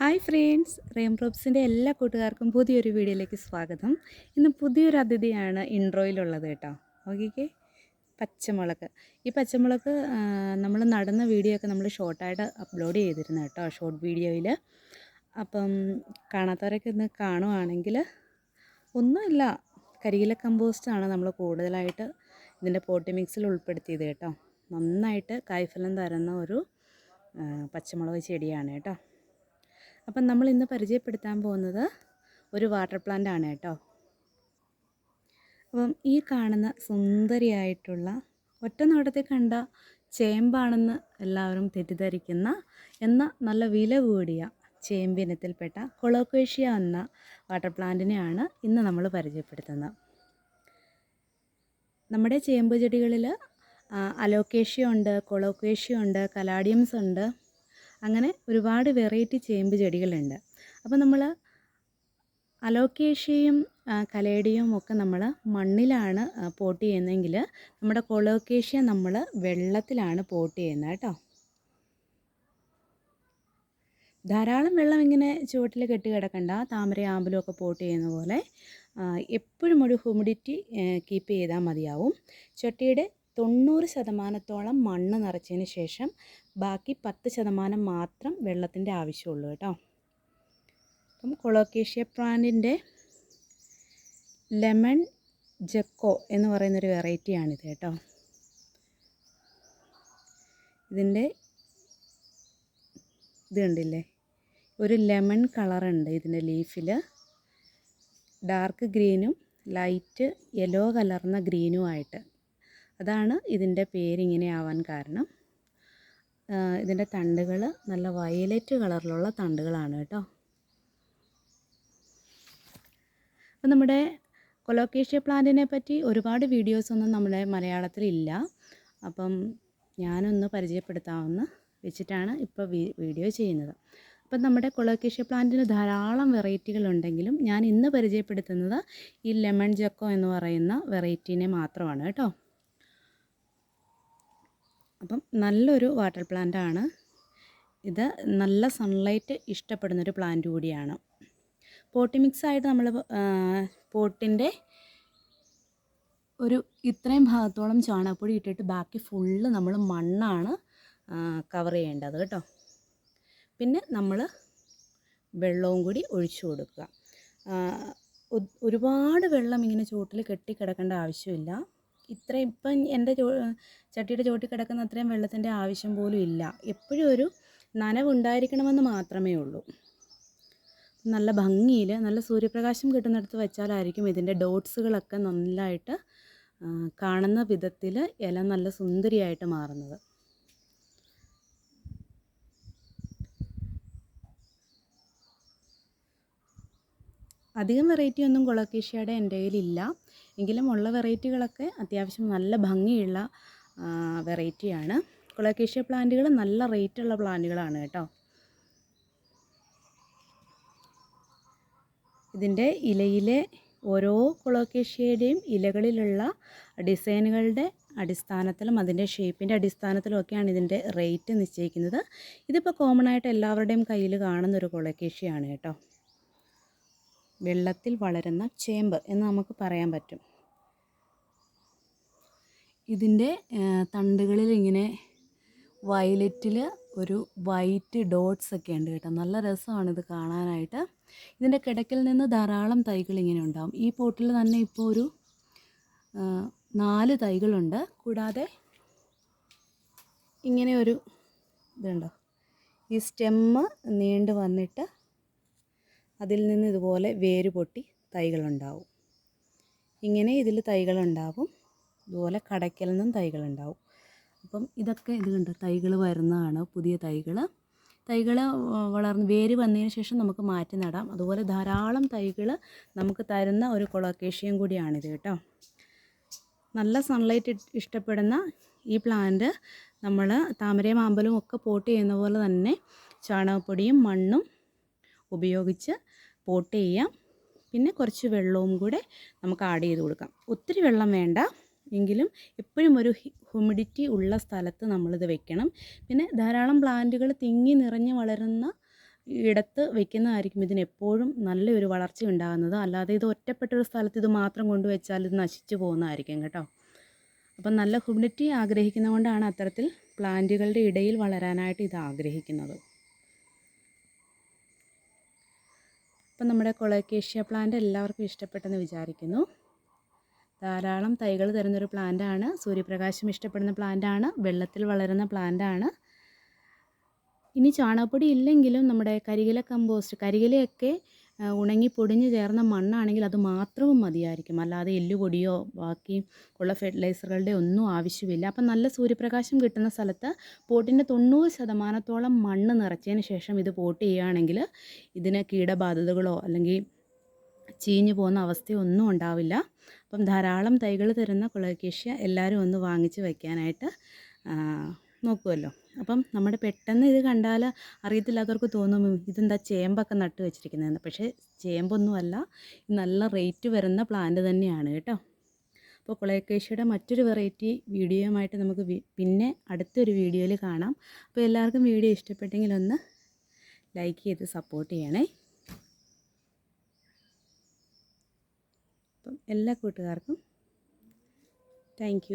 Hi friends റെയിം പ്രോപ്സിന്റെ എല്ലാ കൂട്ടുകാർക്കും പുതിയൊരു വീഡിയോയിലേക്ക് സ്വാഗതം. ഇന്ന് പുതിയൊരു അതിഥിയാണ് ഇൻട്രോയിലുള്ളത് കേട്ടോ. ഓക്കെ പച്ചമുളക്. ഈ പച്ചമുളക് നമ്മൾ നടന്ന വീഡിയോ ഒക്കെ നമ്മൾ ഷോർട്ടായിട്ട് അപ്ലോഡ് ചെയ്തിരുന്നു കേട്ടോ ഷോർട്ട് വീഡിയോയിൽ. അപ്പം കാണാത്തവരൊക്കെ ഇന്ന് കാണുവാണെങ്കിൽ ഒന്നുമില്ല കരിയില കമ്പോസ്റ്റാണ് നമ്മൾ കൂടുതലായിട്ട് ഇതിന്റെ പോട്ടി മിക്സിൽ ഉൾപ്പെടുത്തിയത് കേട്ടോ. നന്നായിട്ട് കായ്ഫലം തരുന്ന ഒരു പച്ചമുളക് ചെടിയാണ് കേട്ടോ. അപ്പം നമ്മൾ ഇന്ന് പരിചയപ്പെടുത്താൻ പോകുന്നത് ഒരു വാട്ടർ പ്ലാന്റ് ആണ് കേട്ടോ. അപ്പം ഈ കാണുന്ന സുന്ദരിയായിട്ടുള്ള ഒറ്റ നോട്ടത്തിൽ കണ്ട ചേമ്പാണെന്ന് എല്ലാവരും തെറ്റിദ്ധരിക്കുന്ന എന്ന നല്ല വില കൂടിയ ചേമ്പിനത്തിൽപ്പെട്ട കൊളോക്കേഷ്യ എന്ന വാട്ടർ പ്ലാന്റിനെയാണ് ഇന്ന് നമ്മൾ പരിചയപ്പെടുത്തുന്നത്. നമ്മുടെ ചേമ്പ് ചെടികളിൽ അലോക്കേഷ്യ ഉണ്ട് കൊളോക്കേഷ്യ ഉണ്ട് കലാഡിയംസ് ഉണ്ട് അങ്ങനെ ഒരുപാട് വെറൈറ്റി ചേമ്പ് ചെടികളുണ്ട്. അപ്പോൾ നമ്മൾ അലോക്കേഷ്യയും കലേടിയും ഒക്കെ നമ്മൾ മണ്ണിലാണ് പോട്ട് ചെയ്യുന്നതെങ്കിൽ നമ്മുടെ കൊളോക്കേഷ്യ നമ്മൾ വെള്ളത്തിലാണ് പോട്ട് ചെയ്യുന്നത് കേട്ടോ. ധാരാളം വെള്ളം ഇങ്ങനെ ചുവട്ടിൽ കെട്ടി കിടക്കണ്ട താമര ആമ്പലും ഒക്കെ പോട്ട് ചെയ്യുന്ന പോലെ എപ്പോഴും ഒരു ഹ്യൂമിഡിറ്റി കീപ്പ് ചെയ്താൽ മതിയാവും. ചട്ടിയുടെ തൊണ്ണൂറ് ശതമാനത്തോളം മണ്ണ് നിറച്ചതിന് ശേഷം ബാക്കി പത്ത് ശതമാനം മാത്രം വെള്ളത്തിന്റെ ആവശ്യമുള്ളൂ കേട്ടോ. അപ്പം കൊളോക്കേഷ്യ പ്ലാന്റിന്റെ ലെമൺ ജക്കോ എന്ന് പറയുന്നൊരു വെറൈറ്റിയാണിത് കേട്ടോ. ഇതിന്റെ ഇത് കണ്ടില്ലേ? ഒരു ലെമൺ കളറുണ്ട് ഇതിന്റെ ലീഫിൽ ഡാർക്ക് ഗ്രീനും ലൈറ്റ് യെല്ലോ കലർന്ന ഗ്രീനുമായിട്ട്. അതാണ് ഇതിന്റെ പേരിങ്ങനെ ആവാൻ കാരണം. ഇതിന്റെ തണ്ടുകൾ നല്ല വയലറ്റ് കളറിലുള്ള തണ്ടുകളാണ് കേട്ടോ. അപ്പം നമ്മുടെ കൊലോക്കേഷ്യ പ്ലാന്റിനെ പറ്റി ഒരുപാട് വീഡിയോസൊന്നും നമ്മുടെ മലയാളത്തിലില്ല അപ്പം ഞാനൊന്ന് പരിചയപ്പെടുത്താമെന്ന് വെച്ചിട്ടാണ് ഇപ്പോൾ വീഡിയോ ചെയ്യുന്നത്. അപ്പം നമ്മുടെ കൊളോക്കേഷ്യ പ്ലാന്റിന് ധാരാളം വെറൈറ്റികളുണ്ടെങ്കിലും ഞാൻ ഇന്ന് പരിചയപ്പെടുത്തുന്നത് ഈ ലെമൺ ജക്കോ എന്ന് പറയുന്ന വെറൈറ്റീനെ മാത്രമാണ് കേട്ടോ. അപ്പം നല്ലൊരു വാട്ടർ പ്ലാന്റ് ആണ് ഇത് നല്ല സൺലൈറ്റ് ഇഷ്ടപ്പെടുന്നൊരു പ്ലാന്റ് കൂടിയാണ്. പോട്ടി മിക്സ് ആയിട്ട് നമ്മൾ പോട്ടിന്റെ ഒരു ഇത്രയും ഭാഗത്തോളം ചാണകപ്പൊടി ഇട്ടിട്ട് ബാക്കി ഫുള്ള് നമ്മൾ മണ്ണാണ് കവർ ചെയ്യേണ്ടത് കേട്ടോ. പിന്നെ നമ്മൾ വെള്ളവും കൂടി ഒഴിച്ചു കൊടുക്കുക. ഒരുപാട് വെള്ളം ഇങ്ങനെ ചുവട്ടിൽ കെട്ടിക്കിടക്കേണ്ട ആവശ്യമില്ല. ഇത്രയും ഇപ്പം എന്റെ ചട്ടിയുടെ ചോട്ടിൽ കിടക്കുന്ന അത്രയും വെള്ളത്തിന്റെ ആവശ്യം പോലും ഇല്ല. എപ്പോഴും ഒരു നനവുണ്ടായിരിക്കണമെന്ന് മാത്രമേ ഉള്ളൂ. നല്ല ഭംഗിയിൽ നല്ല സൂര്യപ്രകാശം കിട്ടുന്നിടത്ത് വെച്ചാലായിരിക്കും ഇതിന്റെ ഡോട്ട്സുകളൊക്കെ നന്നായിട്ട് കാണുന്ന വിധത്തിൽ ഇല നല്ല സുന്ദരിയായിട്ട് മാറുന്നത്. അധികം വെറൈറ്റി ഒന്നും കൊളക്കേഷ്യയുടെ എന്റെ കയ്യിലില്ല. എങ്കിലും ഉള്ള വെറൈറ്റികളൊക്കെ അത്യാവശ്യം നല്ല ഭംഗിയുള്ള വെറൈറ്റിയാണ് കൊളക്കേഷ്യ പ്ലാന്റുകൾ നല്ല റേറ്റുള്ള പ്ലാന്റുകളാണ് കേട്ടോ. ഇതിന്റെ ഇലയിലെ ഓരോ കൊളോക്കേഷ്യയുടെയും ഇലകളിലുള്ള ഡിസൈനുകളുടെ അടിസ്ഥാനത്തിലും അതിന്റെ ഷേപ്പിന്റെ അടിസ്ഥാനത്തിലും ഒക്കെയാണ് ഇതിന്റെ റേറ്റ് നിശ്ചയിക്കുന്നത്. ഇതിപ്പോൾ കോമൺ ആയിട്ട് എല്ലാവരുടെയും കയ്യിൽ കാണുന്നൊരു കൊളോക്കേഷ്യയാണ് കേട്ടോ. വെള്ളത്തിൽ വളരുന്ന ചേമ്പ് എന്ന് നമുക്ക് പറയാൻ പറ്റും. ഇതിന്റെ തണ്ടുകളിൽ ഇങ്ങനെ വയലറ്റിൽ ഒരു വൈറ്റ് ഡോട്ട്സ് ഒക്കെ ഉണ്ട് കേട്ടോ. നല്ല രസമാണ് ഇത് കാണാനായിട്ട്. ഇതിന്റെ കിടക്കിൽ നിന്ന് ധാരാളം തൈകൾ ഇങ്ങനെ ഉണ്ടാകും ഈ പോട്ടിൽ തന്നെ ഇപ്പോൾ ഒരു നാല് തൈകളുണ്ട്. കൂടാതെ ഇങ്ങനെ ഒരു ഇതുണ്ടോ? ഈ സ്റ്റെമ്മ് നീണ്ടു വന്നിട്ട് അതിൽ നിന്ന് ഇതുപോലെ വേര് പൊട്ടി തൈകളുണ്ടാവും. ഇങ്ങനെ ഇതിൽ തൈകളുണ്ടാവും. ഇതുപോലെ കടയ്ക്കൽ നിന്നും തൈകളുണ്ടാവും. അപ്പം ഇതൊക്കെ ഇത് കണ്ടോ? തൈകൾ വരുന്നതാണ് പുതിയ തൈകൾ തൈകൾ വളർന്ന് വേര് വന്നതിന് ശേഷം നമുക്ക് മാറ്റി നടാം. അതുപോലെ ധാരാളം തൈകൾ നമുക്ക് തരുന്ന ഒരു കൊളക്കേഷ്യം കൂടിയാണിത് കേട്ടോ. നല്ല സൺലൈറ്റ് ഇഷ്ടപ്പെടുന്ന ഈ പ്ലാന്റ് നമ്മൾ താമരയും ആമ്പലും ഒക്കെ പോട്ട് ചെയ്യുന്ന പോലെ തന്നെ ചാണകപ്പൊടിയും മണ്ണും ഉപയോഗിച്ച് പോട്ട് ചെയ്യാം. പിന്നെ കുറച്ച് വെള്ളവും കൂടെ നമുക്ക് ആഡ് ചെയ്ത് കൊടുക്കാം. ഒത്തിരി വെള്ളം വേണ്ട. എങ്കിലും എപ്പോഴും ഒരു ഹ്യൂമിഡിറ്റി ഉള്ള സ്ഥലത്ത് നമ്മളിത് വെക്കണം. പിന്നെ ധാരാളം പ്ലാന്റുകൾ തിങ്ങി നിറഞ്ഞ് വളരുന്ന ഇടത്ത് വെക്കുന്നതായിരിക്കും ഇതിന് എപ്പോഴും നല്ലൊരു വളർച്ച ഉണ്ടാകുന്നത്. അല്ലാതെ ഇത് ഒറ്റപ്പെട്ടൊരു സ്ഥലത്ത് ഇത് മാത്രം കൊണ്ടുവച്ചാൽ ഇത് നശിച്ചു പോകുന്നതായിരിക്കും കേട്ടോ. അപ്പം നല്ല ഹ്യൂമിഡിറ്റി ആഗ്രഹിക്കുന്നതുകൊണ്ടാണ് അത്തരത്തിൽ പ്ലാന്റുകളുടെ ഇടയിൽ വളരാനായിട്ട് ഇത് ആഗ്രഹിക്കുന്നത്. അപ്പം നമ്മുടെ കൊളക്കേഷ്യ പ്ലാന്റ് എല്ലാവർക്കും ഇഷ്ടപ്പെട്ടെന്ന് വിചാരിക്കുന്നു. ധാരാളം തൈകൾ തരുന്നൊരു പ്ലാന്റാണ് സൂര്യപ്രകാശം ഇഷ്ടപ്പെടുന്ന പ്ലാന്റാണ് വെള്ളത്തിൽ വളരുന്ന പ്ലാന്റാണ് ഇനി ചാണകപ്പൊടി ഇല്ലെങ്കിലും നമ്മുടെ കരികില കമ്പോസ്റ്റ് കരികിലയൊക്കെ ഉണങ്ങി പൊടിഞ്ഞ് ചേർന്ന മണ്ണാണെങ്കിൽ അത് മാത്രവും മതിയായിരിക്കും. അല്ലാതെ എല്ലുപൊടിയോ ബാക്കി ഉള്ള ഫെർട്ടിലൈസറുകളുടെ ഒന്നും ആവശ്യമില്ല. അപ്പം നല്ല സൂര്യപ്രകാശം കിട്ടുന്ന സ്ഥലത്ത് പോട്ടിന്റെ തൊണ്ണൂറ് ശതമാനത്തോളം മണ്ണ് നിറച്ചതിന് ശേഷം ഇത് പോട്ട് ചെയ്യുകയാണെങ്കിൽ ഇതിന് കീടബാധിതകളോ അല്ലെങ്കിൽ ചീഞ്ഞു പോകുന്ന അവസ്ഥയൊന്നും ഉണ്ടാവില്ല. അപ്പം ധാരാളം തൈകൾ തരുന്ന കുളകേഷ്യ എല്ലാവരും ഒന്ന് വാങ്ങിച്ച് വയ്ക്കാനായിട്ട് നോക്കുമല്ലോ അപ്പം നമ്മൾ പെട്ടെന്ന് ഇത് കണ്ടാൽ അറിയത്തില്ലാത്തവർക്ക് തോന്നും ഇതെന്താ ചേമ്പൊക്കെ നട്ട് വെച്ചിരിക്കുന്നതെന്ന്. പക്ഷേ ചേമ്പൊന്നുമല്ല നല്ല റേറ്റ് വരുന്ന പ്ലാന്റ് തന്നെയാണ് കേട്ടോ. അപ്പോൾ കുളയക്കേശിയുടെ മറ്റൊരു വെറൈറ്റി വീഡിയോയുമായിട്ട് നമുക്ക് പിന്നെ അടുത്തൊരു വീഡിയോയിൽ കാണാം. അപ്പോൾ എല്ലാവർക്കും വീഡിയോ ഇഷ്ടപ്പെട്ടെങ്കിൽ ഒന്ന് ലൈക്ക് ചെയ്ത് സപ്പോർട്ട് ചെയ്യണേ. അപ്പം എല്ലാ കൂട്ടുകാർക്കും താങ്ക്